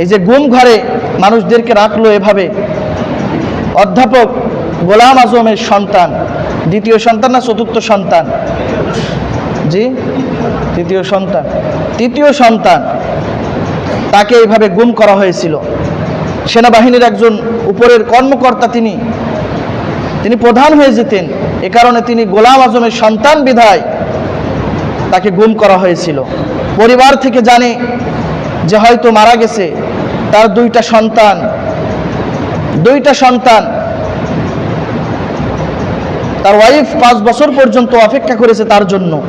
এই যে গুম ঘরে মানুষদেরকে রাখল এভাবে। অধ্যাপক গোলাম আজমের সন্তান, দ্বিতীয় সন্তান না চতুর্থ সন্তান? জি তৃতীয় সন্তান। তৃতীয় সন্তান, তাকে এইভাবে গুম করা হয়েছিল। সেনাবাহিনীর একজন উপরের কর্মকর্তা তিনি তিনি প্রধান হয়ে যেতেন। এ কারণে তিনি গোলাম আজমের সন্তান বিধায় তাকে গুম করা হয়েছিল। পরিবার থেকে জানে যে হয়তো মারা গেছে। তার দুইটা সন্তান। দুইটা সন্তান। তার ওয়াইফ পাঁচ বছর পর্যন্ত অপেক্ষা করেছে তার জন্য।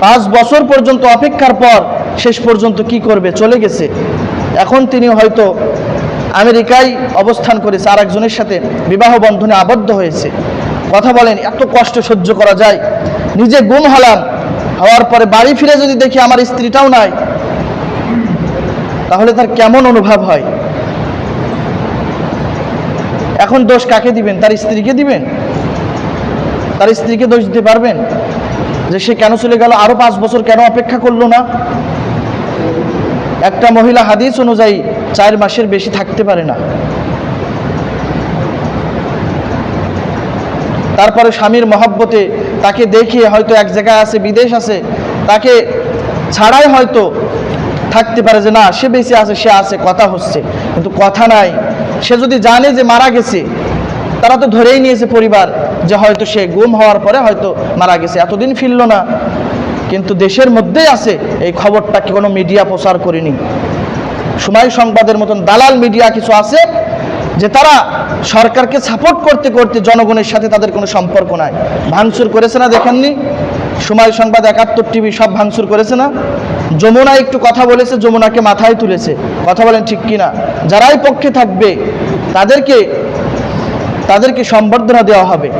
পাঁচ বছর পর্যন্ত অপেক্ষার পর শেষ পর্যন্ত কি করবে? চলে গেছে। এখন তিনি হয়তো আমেরিকায় অবস্থান করেছে আর একজনের সাথে বিবাহ বন্ধনে আবদ্ধ হয়েছে। কথা বলেন, এত কষ্ট সহ্য করা যায়। নিজে গুম হলাম, হওয়ার পরে বাড়ি ফিরে যদি দেখি আমার স্ত্রীটাও নাই তাহলে তার কেমন অনুভব হয়? এখন দোষ কাকে দিবেন? তার স্ত্রীকে দিবেন? তার স্ত্রীকে দোষ দিতে পারবেন? যে সে কেন চলে গেল? আরও পাঁচ বছর কেন অপেক্ষা করল না? একটা মহিলা হাদিস অনুযায়ী চার মাসের বেশি থাকতে পারে না। তারপরে স্বামীর মহব্বতে তাকে দেখিয়ে হয়তো এক জায়গায় আছে, বিদেশ আছে, তাকে ছাড়াই হয়তো থাকতে পারে যে না, সে বেঁচে আছে, সে আছে, কথা হচ্ছে। কিন্তু কথা নাই। সে যদি জানে যে মারা গেছে, তারা তো ধরেই নিয়েছে পরিবার যে হয়তো সে গুম হওয়ার পরে হয়তো মারা গেছে। এতদিন ফিরল না। কিন্তু দেশের মধ্যেই আছে, এই খবরটাকে কোনো মিডিয়া প্রচার করেনি? সময় সংবাদের মতন দালাল মিডিয়া কিছু আছে যে তারা সরকারকে সাপোর্ট করতে করতে জনগণের সাথে তাদের কোনো সম্পর্ক নাই। ভাঙচুর করেছে না দেখেননি? সময় সংবাদ একাত্তর টিভি সব ভাঙচুর করেছে না? যমুনা একটু কথা বলেছে, যমুনাকে মাথায় তুলেছে। কথা বলেন ঠিক কিনা? যারাই পক্ষে থাকবে, তাদেরকে তাদেরকে সম্বর্ধনা দেওয়া হবে।